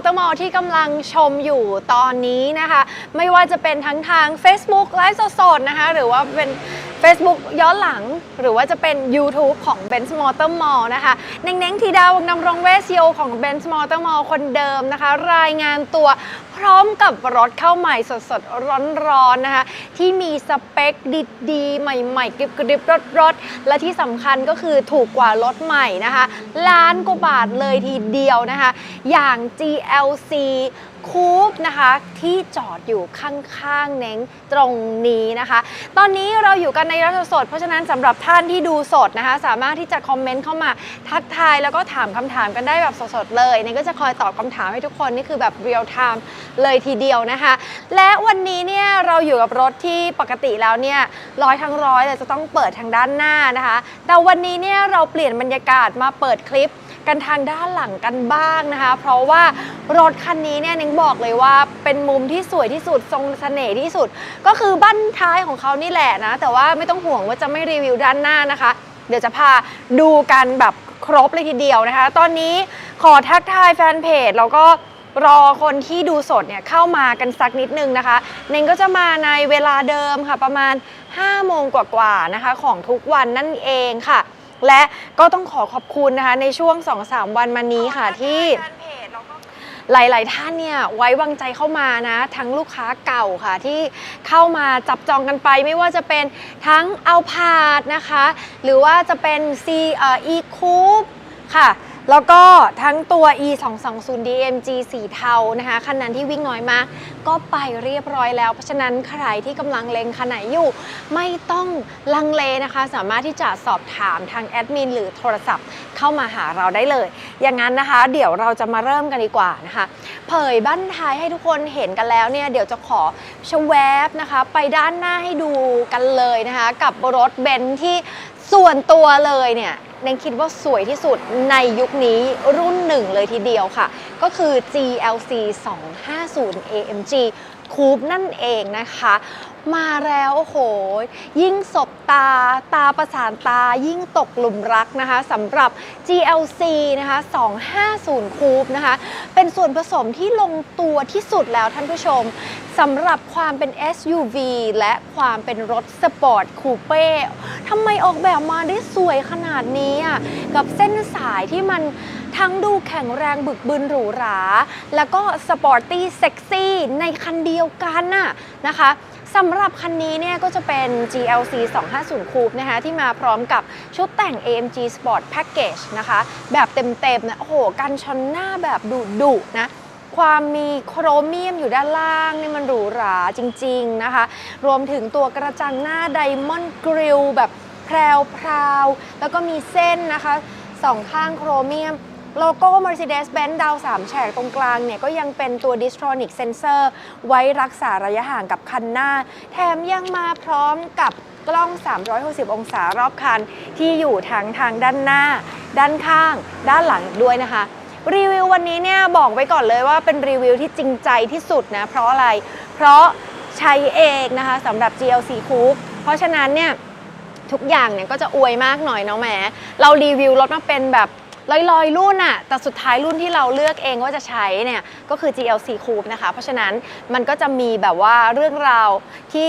Motor Mall ที่กำลังชมอยู่ตอนนี้นะคะ ไม่ว่าจะเป็นทั้งทาง Facebook ไลฟ์สดๆนะคะ หรือว่าเป็น Facebook ย้อนหลังหรือว่าจะเป็น YouTube ของ Benz Motor Mall นะคะเน้งๆทีดาวงดำรงเวสโยของ Benz Motor Mall คนเดิมนะคะ รายงานตัวพร้อมกับรถเข้าใหม่สดๆ ร้อนๆนะคะ ที่มีสเปคดีๆ ใหม่ๆ กริบๆรถๆ และที่สำคัญก็คือถูกกว่ารถใหม่นะคะ ล้านกว่าบาทเลยทีเดียวนะคะ อย่าง GLC คูปนะคะที่จอดอยู่ข้างๆเน้งตรงนี้นะคะ ตอนนี้เราอยู่กันในรัสด เพราะฉะนั้นสำหรับท่านที่ดูสดนะคะ สามารถที่จะคอมเมนต์เข้ามาทักทายแล้วก็ถามคำถามกันได้แบบสดๆเลยเน้นก็จะคอยตอบคำถามให้ทุกคนนี่คือแบบเรียลไทม์เลยทีเดียวนะคะ และวันนี้เนี่ยเราอยู่กับรถที่ปกติแล้วเนี่ยร้อยทั้งร้อยเลยจะต้องเปิดทางด้านหน้านะคะ แต่วันนี้เนี่ยเราเปลี่ยนบรรยากาศมาเปิดคลิป กันทางด้านหลังกันบ้างนะคะ เพราะว่ารถคันนี้เนี่ยนิงบอกเลยว่าเป็นมุมที่สวยที่สุดทรงเสน่ห์ที่สุด ก็คือบั้นท้ายของเขานี่แหละนะ แต่ว่าไม่ต้องห่วงว่าจะไม่รีวิวด้านหน้านะคะ เดี๋ยวจะพาดูกันแบบครบเลยทีเดียวนะคะ ตอนนี้ขอทักทายแฟนเพจแล้วก็รอคนที่ดูสดเนี่ยเข้ามากันสักนิดนึงนะคะเน่งก็จะมาในเวลาเดิมค่ะประมาณ5โมงกว่าๆนะคะ ของทุกวันนั่นเองค่ะ และก็ต้องขอขอบคุณนะคะในช่วง 2-3 วันมานี้ค่ะที่หลาย ๆ ท่านเนี่ยไว้วางใจเข้ามานะ ทั้งลูกค้าเก่าค่ะที่เข้ามาจับจองกันไป ไม่ว่าจะเป็นทั้งเอาพาดนะคะ หรือว่าจะเป็น C เอ่อ E Coupe ค่ะ แล้วก็ทั้งตัว e 2 2 0 DMG สีเทานะคะคันนั้นที่วิ่งน้อยมาก ก็ไปเรียบร้อยแล้ว เพราะฉะนั้นใครที่กำลังเลงคันไหนอยู่ ไม่ต้องลังเลนะคะ สามารถที่จะสอบถามทางแอดมินหรือโทรศัพท์เข้ามาหาเราได้เลย อย่างนั้นนะคะ เดี๋ยวเราจะมาเริ่มกันดีกว่านะคะ เผยบั้นท้ายให้ทุกคนเห็นกันแล้วเนี่ยเดี๋ยวจะขอชแวบนะคะ ไปด้านหน้าให้ดูกันเลยนะคะ กับรถเบนซ์ที่ ส่วนตัวเลยเนี่ยเนนคิดว่าสวยที่สุดในยุคนี้รุ่นหนึ่งเลยทีเดียวค่ะ ก็คือ GLC 250 AMG Coupe นั่นเองนะคะ มาแล้วโอ้โห ยิ่งสบตาตาประสานตายิ่งตกหลุมรักนะคะสำหรับ GLC นะคะ 250 Coupe นะคะ เป็นส่วนผสมที่ลงตัวที่สุดแล้วท่านผู้ชม สำหรับความเป็น SUV และความเป็นรถสปอร์ตคูเป้ทำไมออกแบบมาได้สวยขนาดนี้อะกับเส้นสายที่มันทั้งดูแข็งแรงบึกบึนหรูหรา แล้วก็สปอร์ตี้เซ็กซี่ในคันเดียวกันน่ะนะคะสำหรับคันนี้เนี่ยก็จะเป็น GLC 250 Coupe นะคะที่มาพร้อมกับชุดแต่ง AMG Sport Package นะคะ แบบเต็มๆนะโอ้โห กันชนหน้าแบบดุๆนะ ความมีโครเมียมอยู่ด้านล่างนี่มันหรูหราจริง ๆนะคะ รวมถึงตัวกระจังหน้าไดมอนด์กริลแบบแพรวๆแล้วก็มีเส้นนะคะสองข้างโครเมียมโลโก้ Mercedes-Benz ดาว3แฉกตรงกลางเนี่ยก็ยังเป็นตัว Distronic Sensor ไว้รักษาระยะห่างกับคันหน้า แถมยังมาพร้อมกับกล้อง 360 องศารอบคัน ที่อยู่ทั้งทางด้านหน้า ด้านข้าง ด้านหลังด้วยนะคะ รีวิววันนี้เนี่ยบอกไว้ก่อนเลยว่าเป็นรีวิวที่จริงใจที่สุดนะ เพราะอะไร เพราะใช้เองนะคะสำหรับ GLC Coupe เพราะฉะนั้นเนี่ยทุกอย่างเนี่ยก็จะอวยมากหน่อยเนาะแหมเรารีวิวรถมาเป็นแบบลอยๆ รุ่นอะแต่สุดท้ายรุ่นที่เราเลือกเองว่าจะใช้เนี่ยก็คือ GLC Coupe นะคะ เพราะฉะนั้นมันก็จะมีแบบว่าเรื่องราวที่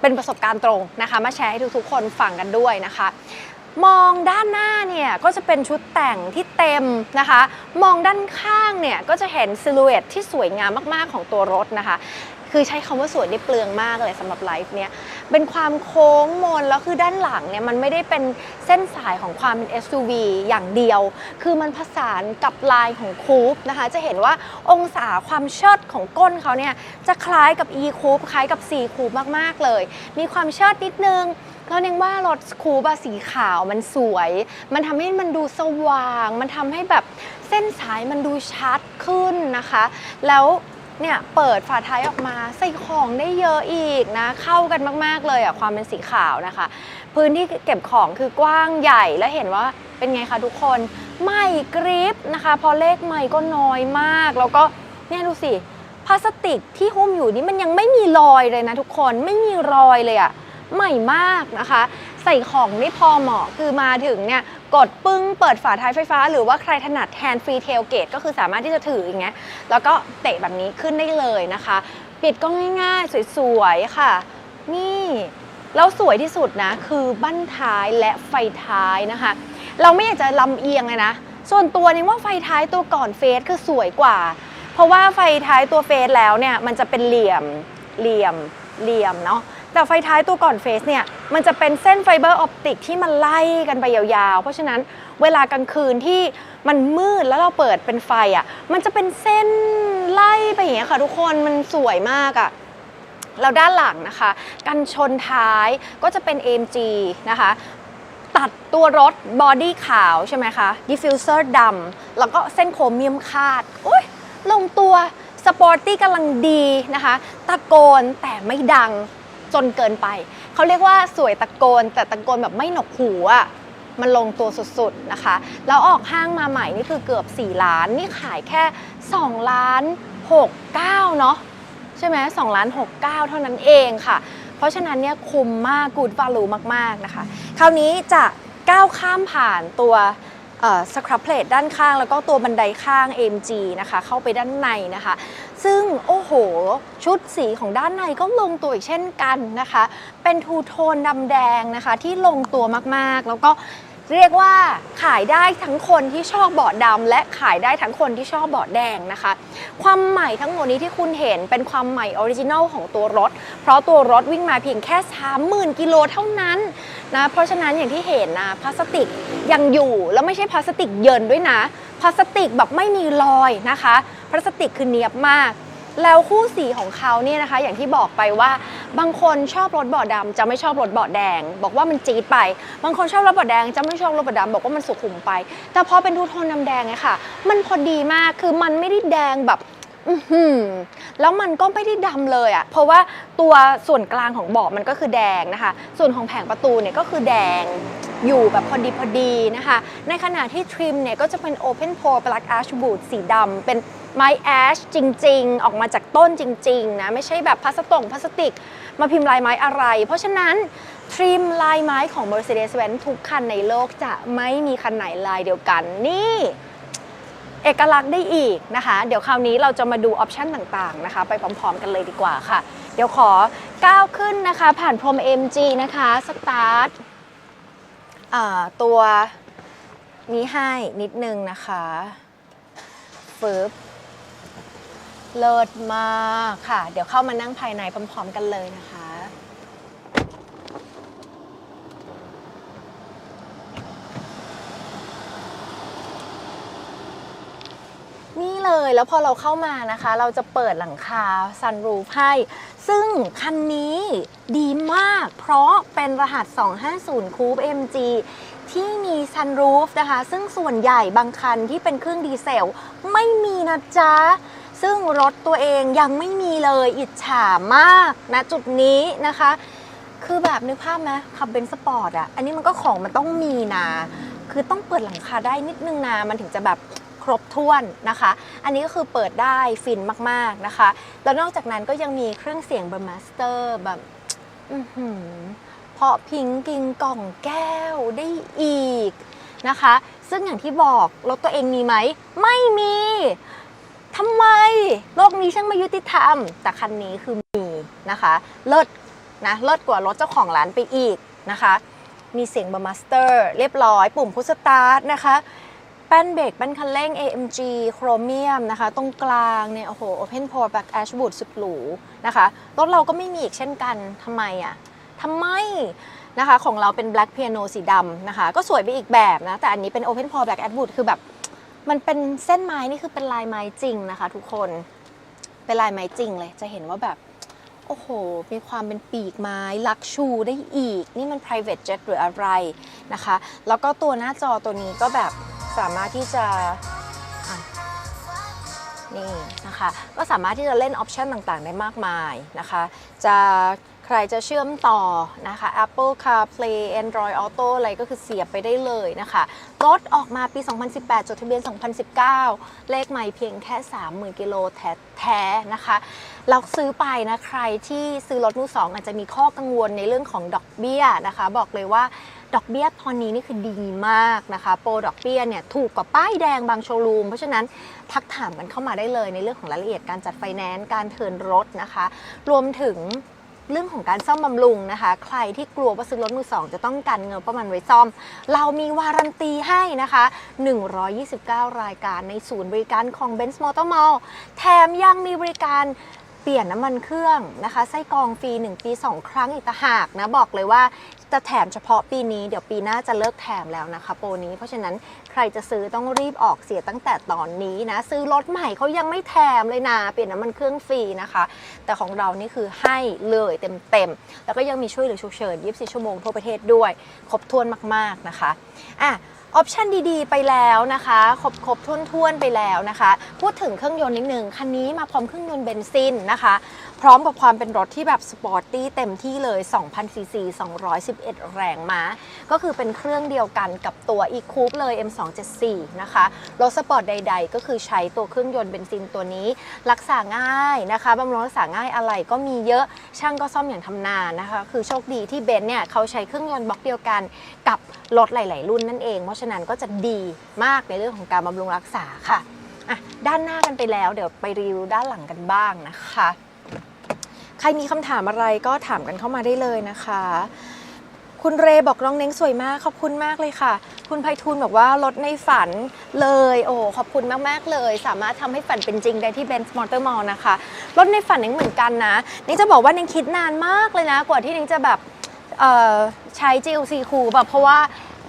เป็นประสบการณ์ตรงนะคะ มาแชร์ให้ทุกๆคนฟังกันด้วยนะคะ มองด้านหน้าเนี่ยก็จะเป็นชุดแต่งที่เต็มนะคะ มองด้านข้างเนี่ยก็จะเห็นซิลูเอตที่สวยงามมากๆของตัวรถนะคะ คือใช้คำว่าสวยได้เปลืองมากเลยสำหรับไลฟ์เนี่ยเป็นความโค้งมนแล้วคือด้านหลังเนี่ยมันไม่ได้เป็นเส้นสายของความเป็น SUV อย่างเดียว คือมันผสานกับลายของคูปนะคะ จะเห็นว่าองศาความเชิดของก้นเขาเนี่ยจะคล้ายกับ E คูปคล้ายกับ C คูปมากๆเลย มีความเชิดนิดนึง แล้วเนงว่ารถคูปอะสีขาวมันสวย มันทำให้มันดูสว่าง มันทำให้แบบเส้นสายมันดูชัดขึ้นนะคะ แล้วเนี่ยเปิดฝาท้ายออกมาใส่ของได้เยอะอีกนะ เข้ากันมาก ๆ เลยอะความเป็นสีขาวนะคะ พื้นที่เก็บของคือกว้างใหญ่และเห็นว่าเป็นไงคะทุกคนไม่กริปนะคะ พอเลขไม่ก็น้อยมาก แล้วก็เนี่ยดูสิพลาสติกที่หุ้มอยู่นี่มันยังไม่มีรอยเลยนะทุกคนไม่มีรอยเลยอะ ใหม่มากนะคะ ใส่ของไม่พอเหมาะคือมาถึงเนี่ยกดปึ้งเปิดฝาท้ายไฟฟ้า หรือว่าใครถนัดแฮนด์ฟรีเทลเกตก็คือสามารถที่จะถืออย่างเงี้ยแล้วก็เตะแบบนี้ขึ้นได้เลยนะคะ ปิดก็ง่ายๆ สวยๆ ค่ะ นี่แล้วสวยที่สุดนะ คือบั้นท้ายและไฟท้ายนะคะ เราไม่อยากจะลำเอียงเลยนะ ส่วนตัวนี้ว่าไฟท้ายตัวก่อนเฟสคือสวยกว่า เพราะว่าไฟท้ายตัวเฟสแล้วเนี่ยมันจะเป็นเหลี่ยมเหลี่ยมเหลี่ยมเนาะ แต่ไฟท้ายตัวก่อนเฟสเนี่ยมันจะเป็นเส้นไฟเบอร์ออปติกที่มันไล่กันไปยาวๆ เพราะฉะนั้นเวลากลางคืนที่มันมืดแล้วเราเปิดเป็นไฟอะ่ะมันจะเป็นเส้นไล่ไปอย่างเงี้ยค่ะทุกคนมันสวยมากอะ่ะแล้วด้านหลังนะคะ กันชนท้ายก็จะเป็น AMG นะคะตัดตัวรถบอดี้ขาวใช่ไหมคะดิฟฟิวเซอร์ดำแล้วก็เส้นโครเมียมคาดอุ้ยลงตัวสปอร์ตี้กำลังดีนะคะ ตะโกนแต่ไม่ดัง จนเกินไป เขาเรียกว่าสวยตะโกน แต่ตะโกนแบบไม่หนวกหูอะมันลงตัวสุดๆนะคะ แล้วออกห้างมาใหม่นี่คือเกือบ 4 ล้าน นี่ขายแค่ 2 ล้าน 6 9 เนาะใช่ไหมสองล้านหกเก้าเท่านั้นเองค่ะ เพราะฉะนั้นเนี่ยคุ้มมากกูด v าลูมากๆนะคะ คราวนี้จะก้าวข้ามผ่านตัวสครับเพลทด้านข้าง แล้วก็ตัวบันไดข้าง AMG นะคะ เข้าไปด้านในนะคะ ซึ่งโอ้โห ชุดสีของด้านในก็ลงตัวอีกเช่นกันนะคะ เป็นทูโทนดำแดงนะคะที่ลงตัวมากๆ แล้วก็เรียกว่าขายได้ทั้งคนที่ชอบเบาะดำและขายได้ทั้งคนที่ชอบเบาะแดงนะคะ ความใหม่ทั้งหมดนี้ที่คุณเห็นเป็นความใหม่ออริจินัลของตัวรถ เพราะตัวรถวิ่งมาเพียงแค่ 30,000 กิโลเท่านั้นนะเพราะฉะนั้นอย่างที่เห็นนะพลาสติกยังอยู่แล้วไม่ใช่พลาสติกเยินด้วยนะพลาสติกแบบไม่มีรอยนะคะ พลาสติกคือเนียบมาก แล้วคู่สีของเขาเนี่ยนะคะ อย่างที่บอกไปว่าบางคนชอบรถบาะดำจะไม่ชอบรถบาะแดง บอกว่ามันจี๊ดไป บางคนชอบรถบาะแดงจะไม่ชอบรถบาะดำบอกว่ามันสุขุมไป แต่พอเป็นทูโทนดำแดงเนี่ยค่ะ มันพอดีมากคือมันไม่ได้แดงแบบแล้วมันก็ไม่ได้ดำเลยอะ่ะ เพราะว่าตัวส่วนกลางของเบาะมันก็คือแดงนะคะ ส่วนของแผงประตูเนี่ยก็คือแดง อยู่แบบพอดีพอดีนะคะ ในขณะที่ทริมเนี่ยก็จะเป็น Open Pore Black Ash Wood สีดำเป็นไม้แอชจริง ๆ ออกมาจากต้นจริง ๆ นะ ไม่ใช่แบบพลาสตงพลาสติก มาพิมพ์ลายไม้อะไร เพราะฉะนั้นทริมลายไม้ของ Mercedes-Benz ทุกคันในโลกจะไม่มีคันไหนลายเดียวกันนี่เอกลักษณ์ได้อีกนะคะ เดี๋ยวคราวนี้เราจะมาดูออปชันต่างๆนะคะ ไปพร้อมๆกันเลยดีกว่าค่ะ เดี๋ยวขอก้าวขึ้นนะคะ ผ่านพรม MG นะคะ สตาร์ท ตัวนี้ให้นิดนึงนะคะฟืบเลิศมากค่ะ เดี๋ยวเข้ามานั่งภายในพร้อมๆกันเลยนะคะ นี่เลย แล้วพอเราเข้ามานะคะ เราจะเปิดหลังคาซันรูฟให้ ซึ่งคันนี้ดีมาก เพราะเป็นรหัส 250คูป MG ที่มีซันรูฟนะคะ ซึ่งส่วนใหญ่บางคันที่เป็นเครื่องดีเซล ไม่มีนะจ๊ะ ซึ่งรถตัวเองยังไม่มีเลยอิจฉามากนะจุดนี้นะคะ คือแบบนึกภาพไหมขับเบนซ์สปอร์ตอะอันนี้มันก็ของมันต้องมีนะ คือต้องเปิดหลังคาได้นิดนึงนะ มันถึงจะแบบ ครบถ้วนนะคะ อันนี้ก็คือเปิดได้ฟินมากๆนะคะ แล้วนอกจากนั้นก็ยังมีเครื่องเสียงเบอร์มาสเตอร์แบบเพาะพิงกิงกล่องแก้วได้อีกนะคะ ซึ่งอย่างที่บอกรถตัวเองมีไหม ไม่มีทำไม โลกนี้ช่างไม่ยุติธรรม แต่คันนี้คือมีนะคะ เลิศนะเลิศกว่ารถเจ้าของร้านไปอีกนะคะ มีเสียงเบอร์มาสเตอร์ เรียบร้อย ปุ่มพุชสตาร์ทนะคะ แป้นเบรกแป้นคันเร่ง AMG โครเมียมนะคะ ตรงกลางเนี่ย โอ้โห Open Pore Black Ashwood สุดหรูนะคะ รถเราก็ไม่มีอีกเช่นกันทำไมอะทำไมนะคะ ของเราเป็น Black Piano สีดำนะคะ ก็สวยไปอีกแบบนะ แต่อันนี้เป็น Open Pore Black Ashwood คือแบบ มันเป็นเส้นไม้นี่คือเป็นลายไม้จริงนะคะ ทุกคน เป็นลายไม้จริงเลย จะเห็นว่าแบบ โอ้โห มีความเป็นปีกไม้ ลักชูได้อีก นี่มัน private jet หรืออะไรนะคะ แล้วก็ตัวหน้าจอตัวนี้ก็แบบ สามารถที่จะะนี่นะคะก็สามารถที่จะเล่นออปชันต่างๆ ได้มากมายนะคะ จะใครจะเชื่อมต่อนะคะ Apple CarPlay Android Auto อะไรก็คือเสียบไปได้เลยนะคะ รถออกมาปี 2018 จดทะเบียน 2019 เลขใหม่เพียงแค่ 30,000 กิโลแท้ๆนะคะ เราซื้อไปนะ ใครที่ซื้อรถมือสองอาจจะมีข้อกังวลในเรื่องของดอกเบี้ยนะคะ บอกเลยว่า ดอกเบี้ยตอนนี้นี่คือดีมากนะคะ โปรดอกเบี้ยเนี่ยถูกกว่าป้ายแดงบางโชว์รูม เพราะฉะนั้นทักถามกันเข้ามาได้เลยในเรื่องของรายละเอียดการจัดไฟแนนซ์การเทินรถนะคะ รวมถึงเรื่องของการซ่อมบำรุงนะคะ ใครที่กลัวว่าซื้อรถมือสองจะต้องกันเงินประมาณไว้ซ่อม เรามีวารันตีให้นะคะ 129 รายการในศูนย์บริการของ Benz Motor Mall แถมยังมีบริการ เปลี่ยนน้ำมันเครื่องนะคะไส้กรองฟรี 1 ปี 2 ครั้งอีกต่างหากนะบอกเลยว่าจะแถมเฉพาะปีนี้เดี๋ยวปีหน้าจะเลิกแถมแล้วนะคะโปรนี้ เพราะฉะนั้นใครจะซื้อต้องรีบออกเสียตั้งแต่ตอนนี้นะ ซื้อรถใหม่เขายังไม่แถมเลยนะเปลี่ยนน้ำมันเครื่องฟรีนะคะ แต่ของเรานี่คือให้เลยเต็มๆ แล้วก็ยังมีช่วยเหลือฉุกเฉิน 24 ชั่วโมงทั่วประเทศด้วย ครบถ้วนมากๆนะคะอะ ออปชันดีๆ ไปแล้วนะคะ ครบครบท้วนๆ ไปแล้วนะคะ พูดถึงเครื่องยนต์นิดนึง คันนี้มาพร้อมเครื่องยนต์เบนซินนะคะ พร้อมกับความเป็นรถที่แบบสปอร์ตตี้เต็มที่เลย2,000ซีซี211 แรงม้า ก็คือเป็นเครื่องเดียวกันกับตัว e-coupe เลย M274 นะคะ รถสปอร์ตใด ๆ ก็คือใช้ตัวเครื่องยนต์เบนซินตัวนี้ รักษาง่ายนะคะบำรุงรักษาง่ายอะไรก็มีเยอะช่างก็ซ่อมอย่างทำนานนะคะ คือโชคดีที่เบนซ์เนี่ยเขาใช้เครื่องยนต์บล็อกเดียวกันกับรถหลาย ๆ รุ่นนั่นเอง เพราะฉะนั้นก็จะดีมากในเรื่องของการบำรุงรักษาค่ะอะด้านหน้ากันไปแล้ว เดี๋ยวไปรีวิวด้านหลังกันบ้างนะคะ ใครมีคำถามอะไรก็ถามกันเข้ามาได้เลยนะคะ คุณเรบอกน้องเน้งสวยมากขอบคุณมากเลยค่ะ คุณไพฑูรย์บอกว่ารถในฝันเลย โอ้ขอบคุณมากๆเลย สามารถทำให้ฝันเป็นจริงได้ที่ Benz Motor Mall นะคะรถในฝันเน้งเหมือนกันนะเน้งจะบอกว่าเน้งคิดนานมากเลยนะ กว่าที่เน้งจะแบบใช้ GLC คูแบบเพราะว่า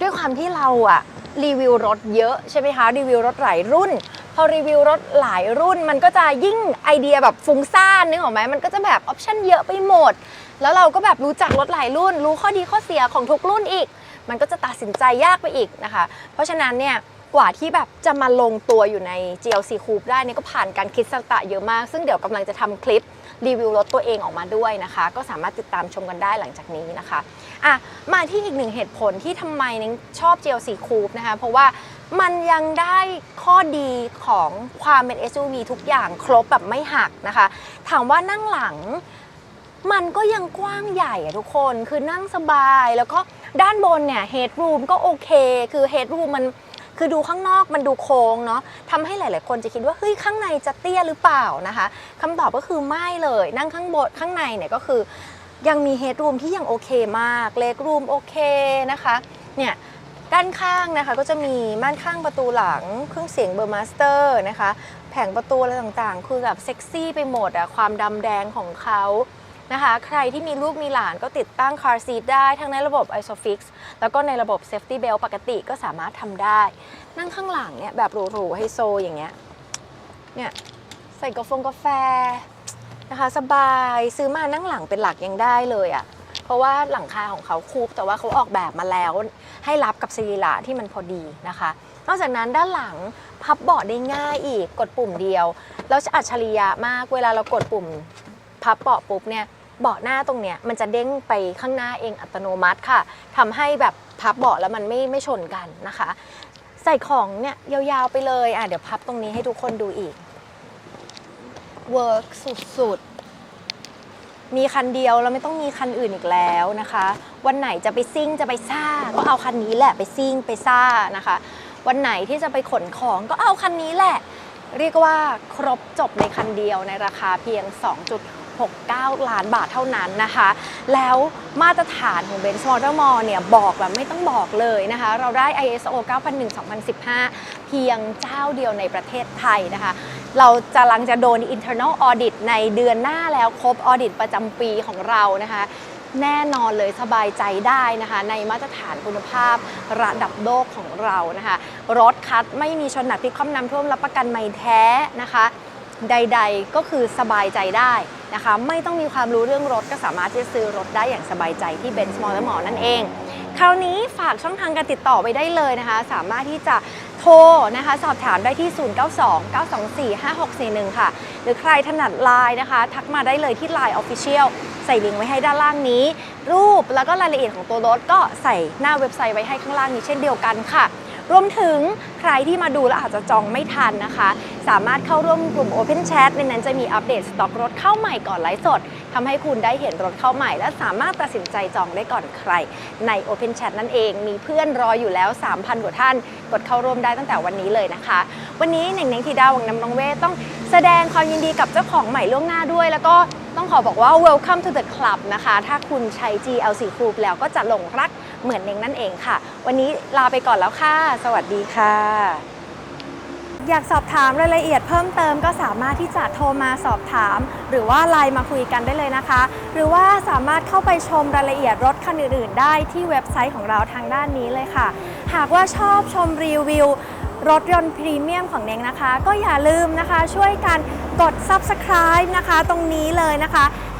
ด้วยความที่เราอะรีวิวรถเยอะใช่ไหมคะรีวิวรถหลายรุ่น พอรีวิวรถหลายรุ่นมันก็จะยิ่งไอเดียแบบฟุ้งซ่านนึกออกไหมมันก็จะแบบออปชั่นเยอะไปหมด แล้วเราก็แบบรู้จักรถหลายรุ่น รู้ข้อดีข้อเสียของทุกรุ่นอีก มันก็จะตัดสินใจยากไปอีกนะคะ เพราะฉะนั้นเนี่ยกว่าที่แบบจะมาลงตัวอยู่ใน GLC Coupe ได้เนี่ยก็ผ่านการคิดสตะเยอะมาก ซึ่งเดี๋ยวกำลังจะทำคลิปรีวิวรถตัวเองออกมาด้วยนะคะ ก็สามารถติดตามชมกันได้หลังจากนี้นะคะอะมาที่อีกหนึ่งเหตุผลที่ทำไมนิ้งชอบ GLC Coupe นะคะ เพราะว่า มันยังได้ข้อดีของความเป็น SUV ทุกอย่างครบแบบไม่หักนะคะ ถามว่านั่งหลังมันก็ยังกว้างใหญ่อะทุกคนคือนั่งสบายแล้วก็ด้านบนเนี่ยเฮดรูมก็โอเค คือเฮดรูมมันคือดูข้างนอกมันดูโค้งเนาะทำให้หลาย ๆ คนจะคิดว่าเฮ้ยข้างในจะเตี้ยหรือเปล่านะคะคำตอบก็คือไม่เลย นั่งข้างบนข้างในเนี่ยก็คือยังมีเฮดรูมที่ยังโอเคมากเลกรูมโอเคนะคะเนี่ย ด้านข้างนะคะก็จะมีม่านข้างประตูหลังเครื่องเสียงเบอร์มาสเตอร์นะคะ แผงประตูอะไรต่างๆ คือแบบเซ็กซี่ไปหมดอะความดำแดงของเขานะคะ ใครที่มีลูกมีหลานก็ติดตั้ง car seat ได้ทั้งในระบบ isofix แล้วก็ในระบบ safety belt ปกติก็สามารถทำได้ นั่งข้างหลังเนี่ยแบบหรูๆไฮโซอย่างเงี้ยเนี่ยใส่กาแฟกาแฟนะคะ สบายซื้อมานั่งหลังเป็นหลักยังได้เลยอะ่ะ เพราะว่าหลังคาของเขาคูปแต่ว่าเขาออกแบบมาแล้ว ให้รับกับสรีระที่มันพอดีนะคะ นอกจากนั้นด้านหลังพับเบาะได้ง่ายอีกกดปุ่มเดียว แล้วอัจฉริยะมากเวลาเรากดปุ่มพับเบาะปุ๊บเนี่ยเบาะหน้าตรงเนี้ยมันจะเด้งไปข้างหน้าเองอัตโนมัติค่ะทำให้แบบพับเบาะแล้วมันไม่ไม่ชนกันนะคะ ใส่ของเนี่ยยาวๆไปเลยอะเดี๋ยวพับตรงนี้ให้ทุกคนดูอีกเวิร์กสุดๆ มีคันเดียวแล้วไม่ต้องมีคันอื่นอีกแล้วนะคะ วันไหนจะไปซิ่งจะไปซ่า ก็เอาคันนี้แหละไปซิ่งไปซ่านะคะ วันไหนที่จะไปขนของก็เอาคันนี้แหละ เรียกว่าครบจบในคันเดียวในราคาเพียง 2.69 ล้านบาทเท่านั้นนะคะ แล้วมาตรฐานของ Benz Motor Mall เนี่ยบอกแบบไม่ต้องบอกเลยนะคะ เราได้ ISO 9001-2015 เพียงเจ้าเดียวในประเทศไทยนะคะ เราจะลังจะโดน internal audit ในเดือนหน้าแล้วครบ audit ประจำปีของเรานะคะ แน่นอนเลยสบายใจได้นะคะ ในมาตรฐานคุณภาพระดับโลกของเรานะคะ รถคัดไม่มีชนหนักพลิคว่ำน้ำท่วมรับประกันไม่แท้นะคะใด ๆ ก็คือสบายใจได้นะคะ ไม่ต้องมีความรู้เรื่องรถก็สามารถที่จะซื้อรถได้อย่างสบายใจที่ Benz Motor Mall นั่นเอง คราวนี้ฝากช่องทางการติดต่อไปได้เลยนะคะ สามารถที่จะ โทรนะคะ สอบถามได้ที่ 0929245641 ค่ะ หรือใครถนัดไลน์นะคะ ทักมาได้เลยที่ Line Official ใส่ลิงก์ไว้ให้ด้านล่างนี้ รูปแล้วก็รายละเอียดของตัวรถก็ใส่หน้าเว็บไซต์ไว้ให้ข้างล่างนี้เช่นเดียวกันค่ะ รวมถึงใครที่มาดูแล้วอาจจะจองไม่ทันนะคะ สามารถเข้าร่วมกลุ่ม Open Chat ในนั้นจะมีอัปเดตสต็อกรถเข้าใหม่ก่อนไลฟ์สดทำให้คุณได้เห็นรถเข้าใหม่ และสามารถตัดสินใจจองได้ก่อนใคร ใน Open Chat นั่นเองมีเพื่อนรออยู่แล้ว 3,000 กว่าท่าน กดเข้าร่วมได้ตั้งแต่วันนี้เลยนะคะ วันนี้เหน่งเน่งทีดาวังน้ำนองเวทต้องแสดงความยินดีกับเจ้าของใหม่ล่วงหน้าด้วย แล้วก็ต้องขอบอกว่า welcome to the club นะคะ ถ้าคุณใช้ GLC Group แล้วก็จะหลงรัก เหมือนเน่งนั่นเองค่ะ วันนี้ลาไปก่อนแล้วค่ะ สวัสดีค่ะ อยากสอบถามรายละเอียดเพิ่มเติมก็สามารถที่จะโทรมาสอบถาม หรือว่าไลน์มาคุยกันได้เลยนะคะ หรือว่าสามารถเข้าไปชมรายละเอียดรถคันอื่นๆ ได้ที่เว็บไซต์ของเราทางด้านนี้เลยค่ะ หากว่าชอบชมรีวิวรถยนต์พรีเมียมของเน้งนะคะ ก็อย่าลืมนะคะช่วยกันกด subscribe นะคะ ตรงนี้เลยนะคะ